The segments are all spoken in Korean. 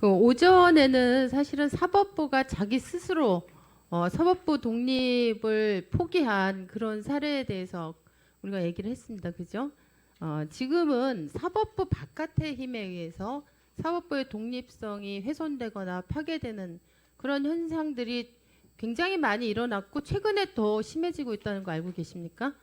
그 오전에는 사실은 사법부가 자기 스스로 어, 사법부 독립을 포기한 그런 사례에 대해서 우리가 얘기를 했습니다. 그죠? 어, 지금은 사법부 바깥의 힘에 의해서 사법부의 독립성이 훼손되거나 파괴되는 그런 현상들이 굉장히 많이 일어났고 최근에 더 심해지고 있다는 거 알고 계십니까?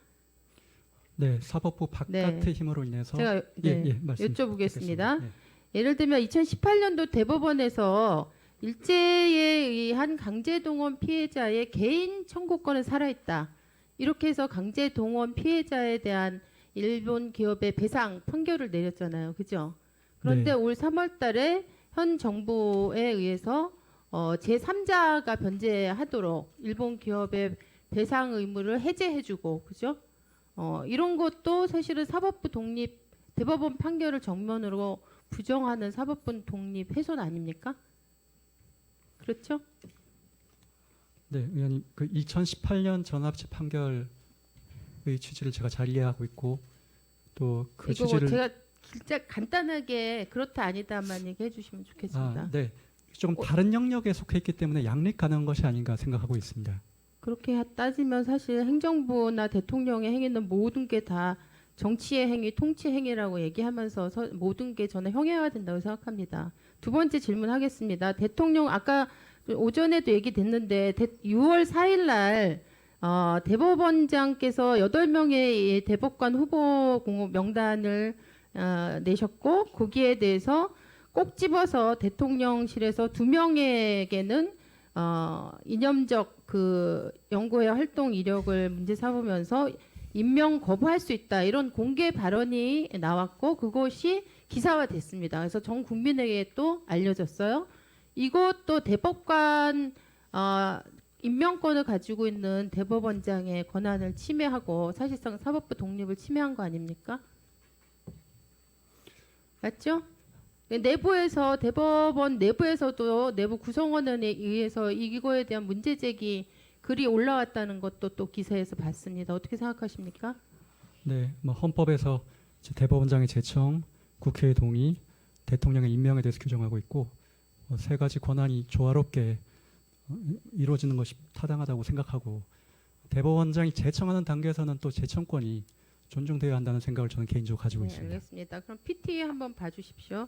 네, 사법부 바깥의 네. 힘으로 인해서 제가 예, 네, 예, 여쭤보겠습니다. 예. 예를 들면 2018년도 대법원에서 일제에 의한 강제동원 피해자의 개인 청구권은 살아있다. 이렇게 해서 강제동원 피해자에 대한 일본 기업의 배상 판결을 내렸잖아요. 그죠? 그런데 네. 올 3월 달에 현 정부에 의해서 어, 제3자가 변제하도록 일본 기업의 배상 의무를 해제해주고, 그죠? 어, 이런 것도 사실은 사법부 독립 대법원 판결을 정면으로 부정하는 사법부 독립 훼손 아닙니까? 그렇죠? 네, 의원님 그 2018년 전합치 판결의 취지를 제가 잘 이해하고 있고 또 그 이거 취지를 제가 진짜 간단하게 그렇다 아니다만 얘기해 주시면 좋겠습니다. 아, 네. 조금 어. 다른 영역에 속해 있기 때문에 양립 가능한 것이 아닌가 생각하고 있습니다. 그렇게 하- 따지면 사실 행정부나 대통령의 행위는 모든 게 다 정치의 행위, 통치 행위라고 얘기하면서 서- 모든 게 저는 형해화 된다고 생각합니다. 두 번째 질문하겠습니다. 대통령 아까 오전에도 얘기 됐는데 6월 4일 날 어, 대법원장께서 8명의 대법관 후보 공호 명단을 어, 내셨고 거기에 대해서 꼭 집어서 대통령실에서 두 명에게는 어, 이념적 그 연구의 활동 이력을 문제 삼으면서 임명 거부할 수 있다 이런 공개 발언이 나왔고 그것이 기사화됐습니다. 그래서 전 국민에게 또 알려졌어요. 이것도 대법관 어, 임명권을 가지고 있는 대법원장의 권한을 침해하고 사실상 사법부 독립을 침해한 거 아닙니까? 맞죠? 네, 내부에서 대법원 내부에서도 내부 구성원에 의해서 이거에 대한 문제 제기 글이 올라왔다는 것도 또 기사에서 봤습니다. 어떻게 생각하십니까? 네, 뭐 헌법에서 대법원장의 제청, 국회의 동의, 대통령의 임명에 대해서 규정하고 있고 어, 세 가지 권한이 조화롭게 어, 이루어지는 것이 타당하다고 생각하고 대법원장이 제청하는 단계에서는 또 제청권이 존중되어야 한다는 생각을 저는 개인적으로 가지고 네, 있습니다. 알겠습니다. 그럼 PT 한번 봐주십시오.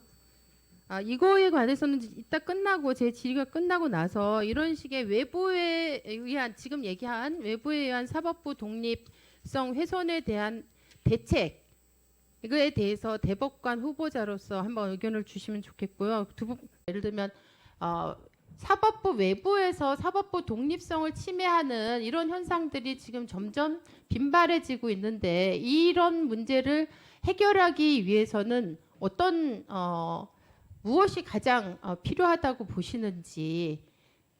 아, 이거에 관해서는 이따 끝나고 제 질의가 끝나고 나서 이런 식의 외부에 의한 지금 얘기한 외부에 의한 사법부 독립성 훼손에 대한 대책 이거에 대해서 대법관 후보자로서 한번 의견을 주시면 좋겠고요. 두 분, 예를 들면 어, 사법부 외부에서 사법부 독립성을 침해하는 이런 현상들이 지금 점점 빈발해지고 있는데 이런 문제를 해결하기 위해서는 어떤 어, 무엇이 가장 어, 필요하다고 보시는지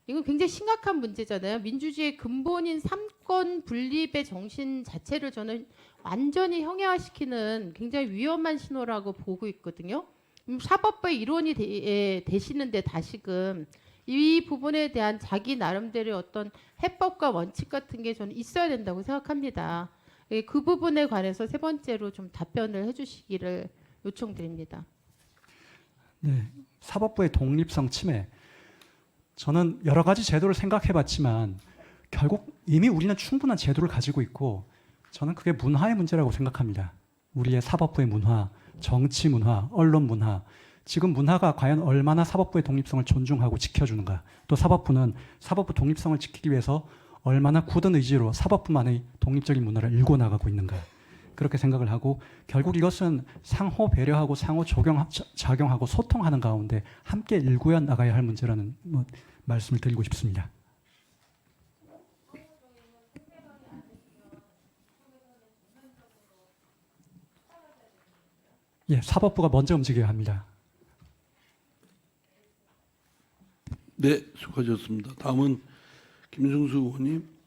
이건 굉장히 심각한 문제잖아요. 민주주의의 근본인 삼권 분립의 정신 자체를 저는 완전히 형해화시키는 굉장히 위험한 신호라고 보고 있거든요. 음, 사법부의 일원이 되, 에, 되시는데 다시금 이 부분에 대한 자기 나름대로의 어떤 해법과 원칙 같은 게 저는 있어야 된다고 생각합니다. 예, 그 부분에 관해서 세 번째로 좀 답변을 해주시기를 요청드립니다. 네, 사법부의 독립성 침해. 저는 여러 가지 제도를 생각해 봤지만 결국 이미 우리는 충분한 제도를 가지고 있고 저는 그게 문화의 문제라고 생각합니다. 우리의 사법부의 문화, 정치 문화, 언론 문화. 지금 문화가 과연 얼마나 사법부의 독립성을 존중하고 지켜주는가. 또 사법부는 사법부 독립성을 지키기 위해서 얼마나 굳은 의지로 사법부만의 독립적인 문화를 일궈 나가고 있는가. 그렇게 생각을 하고 결국 이것은 상호 배려하고 상호 작용하고 소통하는 가운데 함께 일구어 나가야 할 문제라는 뭐 말씀을 드리고 싶습니다. 예, 사법부가 먼저 움직여야 합니다. 네, 수고하셨습니다. 다음은 김승수 의원님.